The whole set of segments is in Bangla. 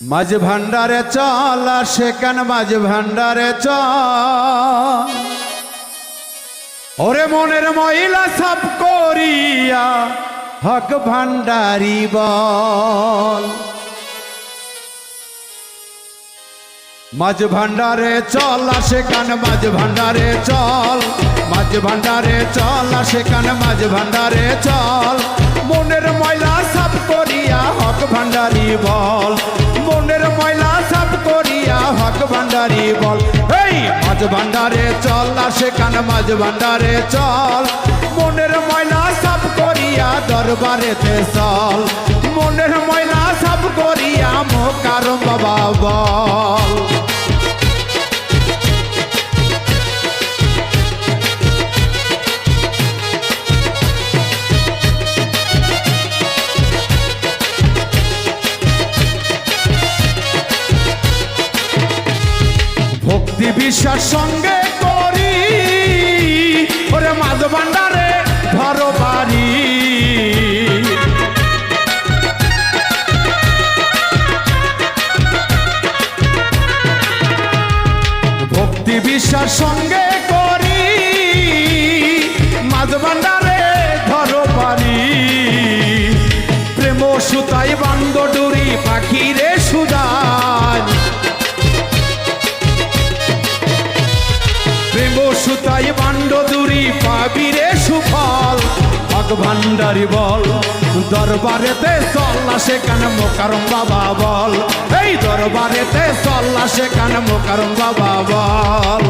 মাঝ ভান্ডারে চল, আর সেখান মাঝ ভান্ডারে চল? ওরে মনের মহিলা সব করিয়া হক ভান্ডারি বল। মাঝ ভান্ডারে চল, আর সেখান মাঝ ভান্ডারে চল? মাঝ ভান্ডারে চল, আর সেখান মাঝ ভান্ডারে চল? মনের ময়লা সাফ করিয়া হক ভান্ডারি বল। ভান্ডারি বল। এই, মাঝ ভান্ডারে চল আর সেখান, মাঝ ভান্ডারে চল। মনের ময়লা সাপ করিয়া দরবারেতে চল। মনের ময়লা সাপ করিয়া মোকার বাবা বল। বিশ্বাস সঙ্গে করি। ওরে মাঝ ভান্ডারে ধর বাড়ি। ভক্তি বিশ্বাস সঙ্গে করি। মাঝ ভান্ডারে ধর বাড়ি। প্রেম সুতাই বান্দ ডুরি পাখিরে হক ভান্ডারি বল, দরবারেতে চল্লা সেখানে মোকারম বাবা বল। এই দরবারেতে চল্লা সেখানে মোকারম বাবা বল।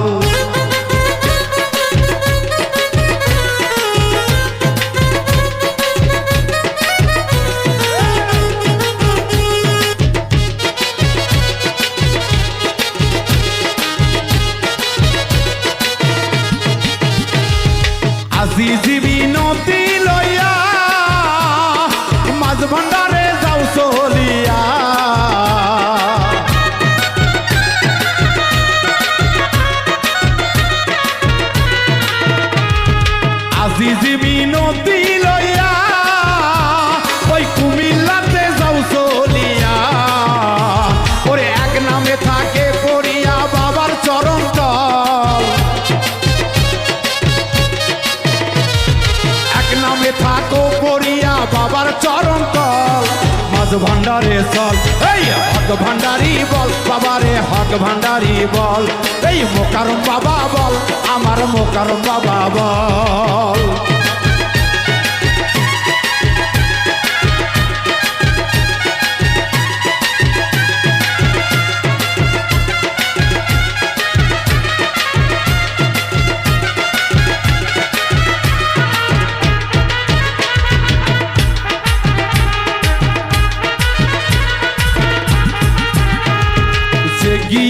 বাবার চরণ তল, মাঝ ভান্ডারে চল। এই হক ভান্ডারি বল, বাবারে হক ভান্ডারি বল। এই মোকারম বাবা বল, আমার মোকারম বাবা বল।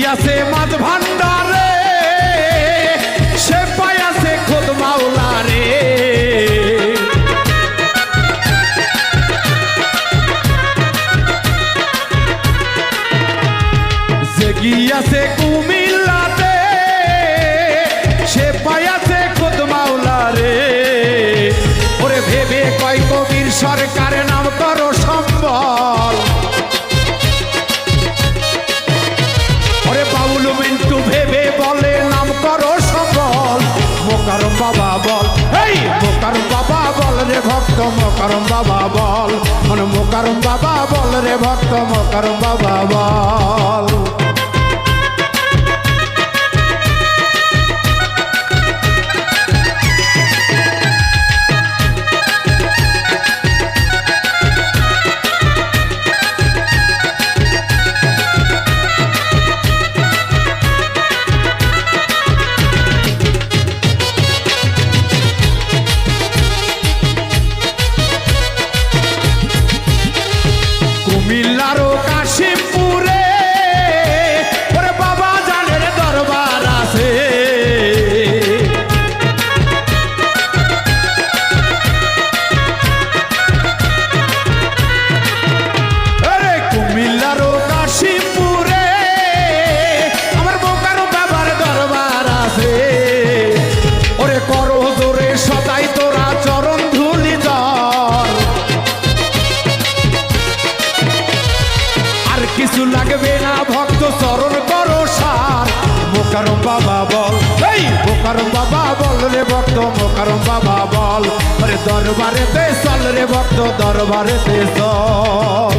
গিয়াছে মাঝ ভান্ডারে সে পায়াছে খোদ মাওলা রে সে গিয়াছে কুমিল্লাতে, সে পায়াছে খোদ মাওলা রে ওরে ভেবে কয় কবির সরকারের মোকারম বাবা বল। এই মোকারম বাবা বল রে ভক্ত মকারম বাবা বল। মন মোকারম বাবা বল রে ভক্ত মকারম বাবা বল। মোকারম বাবা বল। এই মোকারম বাবা বল রে ভক্ত মোকারম বাবা বল। আরে দরবারে তে চল রে ভক্ত দরবারে তে চল।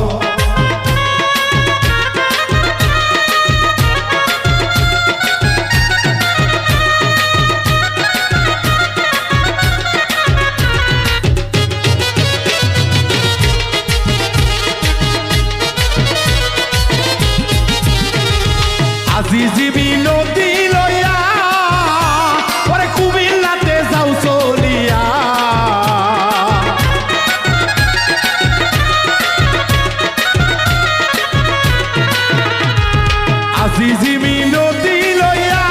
আজিজি বিনতি আজিজি মিনতি লইয়া,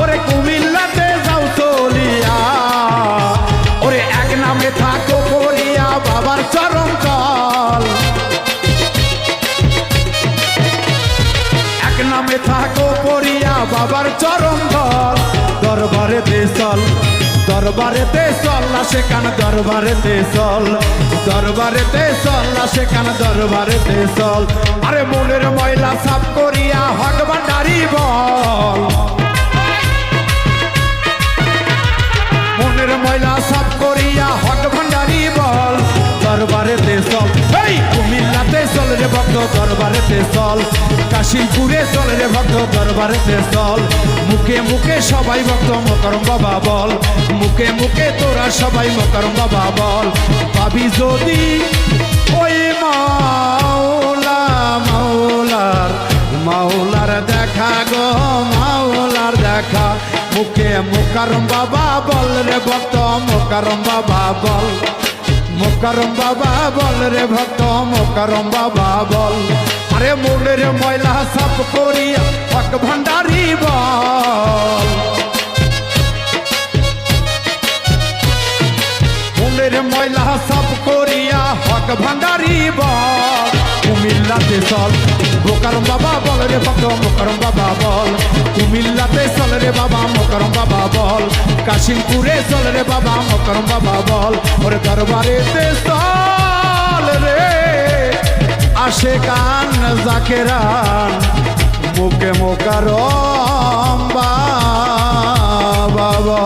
ওরে কুমিল্লাতে যাও চলিয়া। ওরে এক নামে থাকো করিয়া বাবার চরম কল। এক নামে থাকো পড়িয়া বাবার চরণ ধর দরবারে দেশল দরবারে দেশল না সেখান দরবারে দেশল দরবারে দেশল না সেখান দরবারে দেশল আরে মনের ময়লা সাফ করিয়া হক ভান্ডারি বল। মনের ময়লা সাফ করিয়া হক ভান্ডারি বল। দরবারে দেশল এই কুমিল্লাতে চল রে ভক্ত দরবারে দেশল কাশিমপুরে চল রে ভক্ত দরবারে দেশল মুখে মুখে সবাই ভক্ত মকরম বাবা বল। মুখে মুখে তোরা সবাই মকরম বাবা বল। পাবি যদি ওই মাওলা, মাওলার মাওলার দেখা গো, মাওলার দেখা। মুখে মুকারম বাবা বল রে ভক্ত মুকারম বাবা বল। মুকারম বাবা বল রে ভক্ত মুকারম বাবা বল। আরে মনের ময়লা সাপ করিয়া হক ভান্ডারি বল। মনের ময়লা সাপ করিয়া হক ভান্ডারি বল। কুমিল্লাতে চল বোকারম বাবা বল রে ভক্ত মোকারম বাবা বল। কুমিল্লাতে চল রে বাবা মোকারম বাবা বল। কাশিমপুরে চল রে বাবা মোকারম বাবা বল। ওরে দরবারে চল রে। আশেকান জাকেরান মুখে মোকার বাবা।